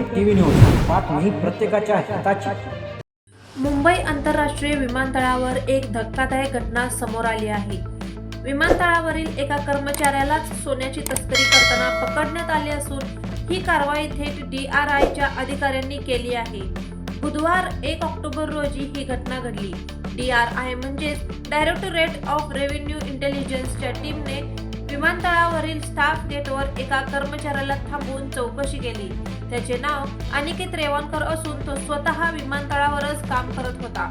TV news बातमी प्रत्येकाच्या हिताची. मुंबई आंतरराष्ट्रीय विमानतळावर एक धक्कादायक घटना समोर आली आहे. विमानतळावरील एका कर्मचाऱ्यालाच सोन्याची तस्करी करताना पकडण्यात आले असून ही कारवाई थेट डी आर आयच्या अधिकाऱ्यांनी केली आहे. बुधवार एक ऑक्टोबर रोजी ही घटना घडली. डी आर आय म्हणजेच डायरेक्टोरेट ऑफ रेव्हेन्यू इंटेलिजन्सच्या टीमने विमानतळावरील स्टाफ गेटवर एका कर्मचाऱ्याला थांबवून चौकशी केली. त्याचे नाव अनिकेत रेवणकर असून तो स्वतः विमानतळावरच काम करत होता.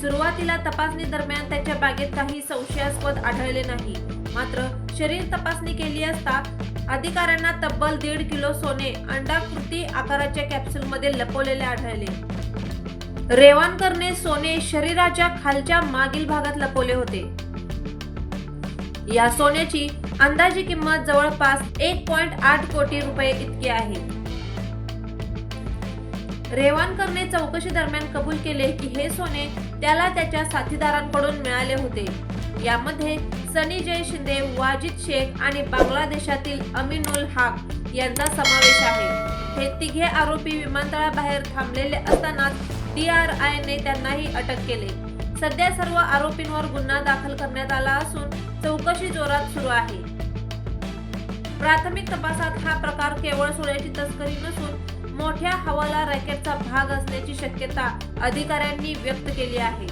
सुरुवातीला तपासणी दरम्यान त्याच्या बागेत काही संशयास्पद आढळले नाही. मात्र शरीर तपासणी केली असता अधिकाऱ्यांना तब्बल दीड किलो सोने अंडाकृती आकाराच्या कॅप्सूलमध्ये लपवलेले आढळले. रेवानकरने सोने शरीराच्या खालच्या मागील भागात लपवले होते. या सोन्याची अंदाजे किंमत जवळपास एक पॉइंट आठ कोटी रुपये इतकी आहे. रेवानकरने चौकशी दरम्यान कबूल केले की हे सोने त्याला त्याच्या साथीदारांकडून मिळाले होते. यामध्ये सनी जय शिंदे वाजिद शेख आणि बांगलादेशातील अमिनुल हाक यांचा समावेश आहे. हे तिघे आरोपी विमानतळाबाहेर थांबलेले असतानाच डी आर आयने त्यांनाही अटक केले. सध्या सर्व आरोपींवर गुन्हा दाखल करण्यात आला असून चौकशी जोरात सुरू आहे. प्राथमिक तपासात हा प्रकार केवळ सोन्याची तस्करी नसून मोठ्या हवाला रॅकेटचा भाग असण्याची शक्यता अधिकाऱ्यांनी व्यक्त केली आहे.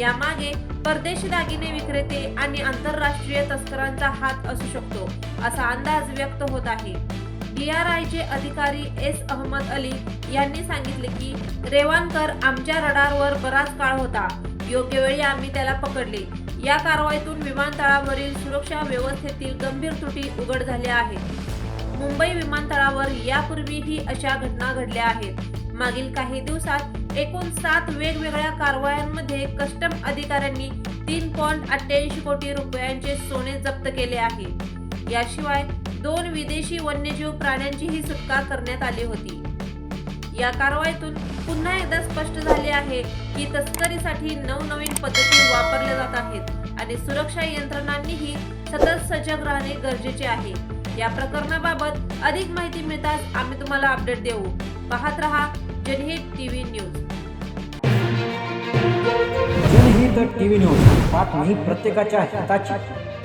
यामागे परदेशी दागिने विक्रेते आणि आंतरराष्ट्रीय तस्करांचा हात असू शकतो असा अंदाज व्यक्त होत आहे. डीआरआयचे अधिकारी एस अहमद अली यांनी सांगितले की रेवानकर आमच्या रडारवर बराच काळ होता. योग्य वेळी आम्ही त्याला पकडले. या कारवाईतून विमानतळावरील सुरक्षा व्यवस्थेतील गंभीर त्रुटी उघड झाल्या आहेत. मुंबई विमानतळावर यापूर्वीही अशा घटना घडल्या आहेत. मागील काही दिवसात एकूण सात वेगवेगळ्या कारवायांमध्ये कस्टम अधिकाऱ्यांनी तीन पॉईंट अठ्ठ्याऐंशी कोटी रुपयांचे सोने जप्त केले आहे. याशिवाय दोन विदेशी वन्यजीव प्राण्यांचीही सुटका करण्यात आली होती. या कारवाईतून पुन्हा एकदा स्पष्ट झाले आहे की तस्करीसाठी नवनवीन पद्धती वापरल्या जात आहेत आणि सुरक्षा यंत्रणांनीही सतत सजग राहणे गरजेचे आहे. या प्रकरणाबाबत अधिक माहिती मिळताच आम्ही तुम्हाला अपडेट देऊ. पाहत रहा Janhit TV news. Janhit TV news बातमी प्रत्येकाच्या हिताची.